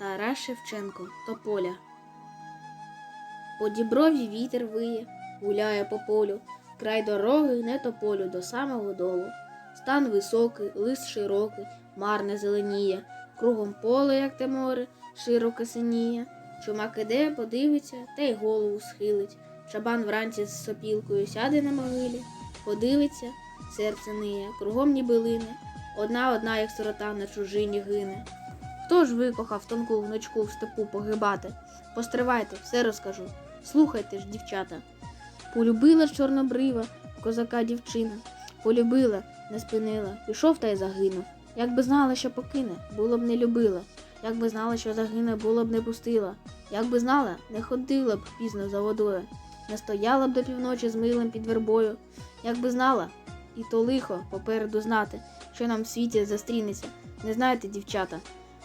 Тарас Шевченко Тополя. По діброві вітер виє, гуляє по полю, край дороги не тополю до самого долу. Стан високий, лист широкий, марне зеленіє, кругом поле, як те море, широке синіє. Чумак іде, подивиться, та й голову схилить. Шабан вранці з сопілкою сяде на могилі, подивиться, серце ниє, кругом ніби лине, одна одна, як сирота на чужині гине. Хто ж викохав тонку внучку в степу погибати? Постривайте, все розкажу. Слухайте ж, дівчата. Полюбила чорнобрива козака дівчина, полюбила, не спинила, пішов та й загинув. Якби знала, що покине, було б не любила. Якби знала, що загине, було б не пустила. Якби знала, не ходила б пізно за водою, не стояла б до півночі з милим під вербою. Якби знала, і то лихо попереду знати, що нам в світі застрінеться. Не знаєте, дівчата,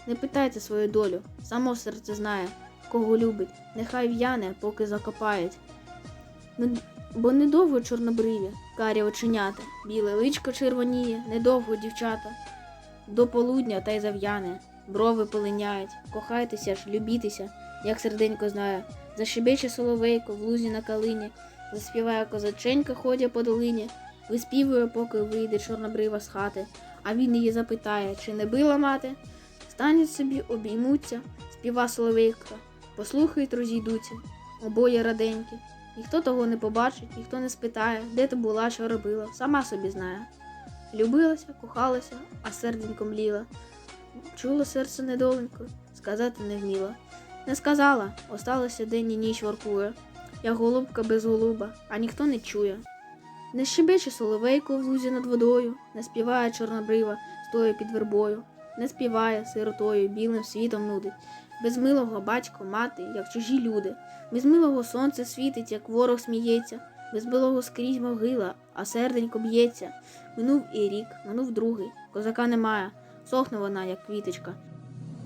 не питайте свою долю, само серце знає, кого любить, нехай в'яне, поки закопають. Бо недовго чорнобриві, карі оченята, біле личко червоніє, недовго дівчата. До полудня та й зав'яне, брови полиняють, кохайтеся ж, любітеся, як серденько знає. Зашибече соловейко в лузі на калині, заспіває козаченька, ходя по долині, виспівує, поки вийде чорнобрива з хати, а він її запитає, чи не била мати. Стануть собі, обіймуться, співа соловейка, послухають, розійдуться, обоє раденькі. Ніхто того не побачить, ніхто не спитає, де ти була, що робила, сама собі знає. Любилася, кохалася, а серденько мліла. Чуло серце недоленько, сказати не вміла. Не сказала, осталося день і ніч воркує. Я голубка без голуба, а ніхто не чує. Не щебече соловейко в лузі над водою, не співає чорнобрива, стоя під вербою, не співає сиротою, білим світом нудить. Без милого батько, мати, як чужі люди, без милого сонце світить, як ворог сміється, без милого скрізь могила, а серденько б'ється. Минув і рік, минув другий, козака немає, сохне вона, як квіточка.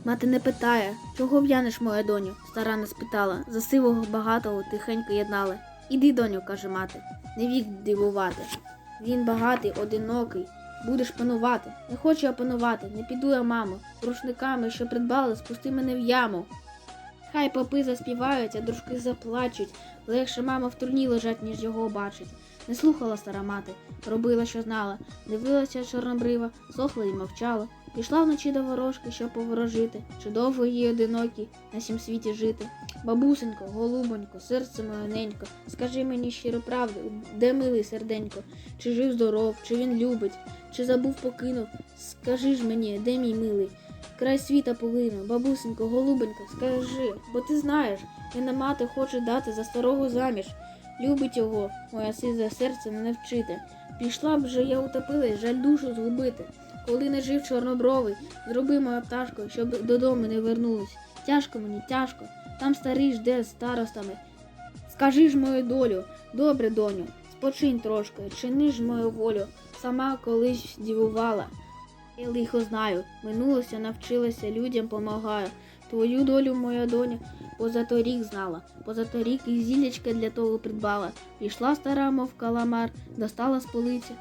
Мати не питає, чого в'янеш, моя доню, стара не спитала, за сивого багатого тихенько єднали. Іди, доню, каже мати, не вік дивувати. Він багатий, одинокий, будеш панувати. Не хочу я панувати, не піду я, мамо, рушниками, що придбали, спусти мене в яму. Хай попи заспівають, а дружки заплачуть. Легше мама в турні лежать, ніж його бачить. Не слухала стара мати, робила, що знала, дивилася чорнобрива, сохла і мовчала. Пішла вночі до ворожки, щоб поворожити, чи довго їй одинокій на сім світі жити. Бабусенько, голубонько, серце моє ненько, скажи мені щиро правду, де милий серденько, чи жив здоров, чи він любить, чи забув покинув. Скажи ж мені, де мій милий? Край світа полину, бабусенько, голубенько, скажи, бо ти знаєш, мене мати хоче дати за старого заміж. Любить його, моя сиза серце не навчити. Пішла б же я утопилась, жаль душу згубити. Коли не жив чорнобровий, зроби моя пташко, щоб додому не вернулась. Тяжко мені, тяжко, там старий жде з старостами. Скажи ж мою долю, добре, доню, спочинь трошки, чини ж мою волю, сама колись дівувала. Я лихо знаю, минулося, навчилася, людям помагаю. Твою долю, моя доня, позаторік знала, позаторік і зілячка для того придбала. Пішла стара, мов каламар, достала з полиці.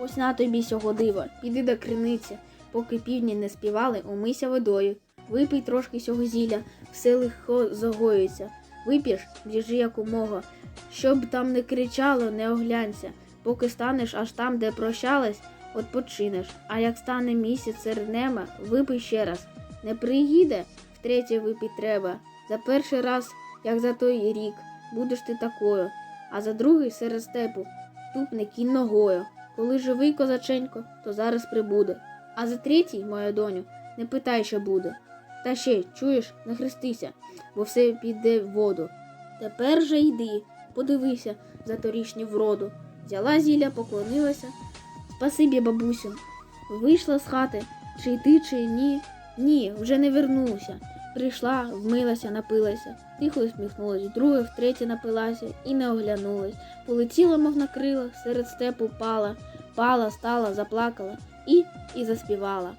Ось на тобі сього дива, піди до криниці, поки півні не співали, умийся водою. Випий трошки сього зілля, все легко загоюється. Вип'єш, біжи якомога. Щоб там не кричало, не оглянься. Поки станеш аж там, де прощалась, Отпочинеш, а як стане місяць серед неба, випий ще раз. Не приїде, втретє випить треба. За перший раз, як за той рік, будеш ти такою, а за другий серед степу тупне кінь ногою. Коли живий козаченько, то зараз прибуде. А за третій, моя доню, не питай, що буде. Та ще, чуєш, не хрестися, бо все піде в воду. Тепер же йди, подивися за торішню вроду. Взяла зілля, поклонилася. Спасибі, бабусю. Вийшла з хати, чи йти, чи ні. Ні, вже не вернуся. Прийшла, вмилася, напилася, тихо усміхнулась, друге втретє напилася і не оглянулась. Полетіла, мов на крилах, серед степу пала, пала, стала, заплакала і, і заспівала.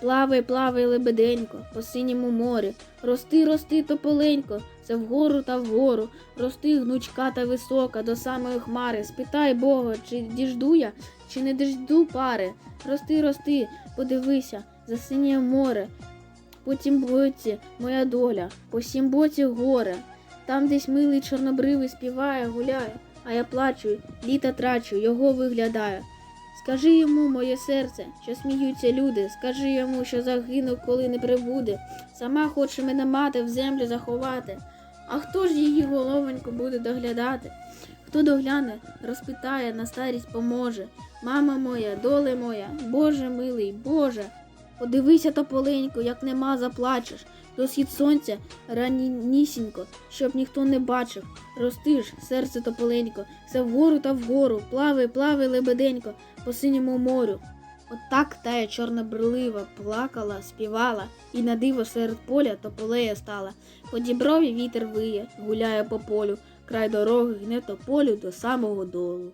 Плавай, плавай, лебеденько, по синьому морі, рости, рости тополенько, все вгору та вгору, рости гнучка та висока до самої хмари. Спитай Бога, чи діжду я, чи не діжду пари. Рости, рости, подивися, за синє море. По тім боці моя доля, по сім боці горе. Там десь милий чорнобривий співає, гуляє, а я плачу, літа трачу, його виглядаю. Скажи йому, моє серце, що сміються люди, скажи йому, що загину, коли не прибуде. Сама хоче мене мати в землю заховати. А хто ж її головоньку буде доглядати? Хто догляне, розпитає, на старість поможе. Мама моя, доле моя, Боже милий, Боже. Подивися тополенько, як нема заплачеш. До схід сонця раннісінько, щоб ніхто не бачив. Рости ж, серце тополенько, все вгору та вгору, плавай, плавай, лебеденько, по синьому морю. Отак тая чорна брлива плакала, співала, і на диво серед поля тополея стала. По діброві вітер виє, гуляє по полю, край дороги гне тополю до самого долу.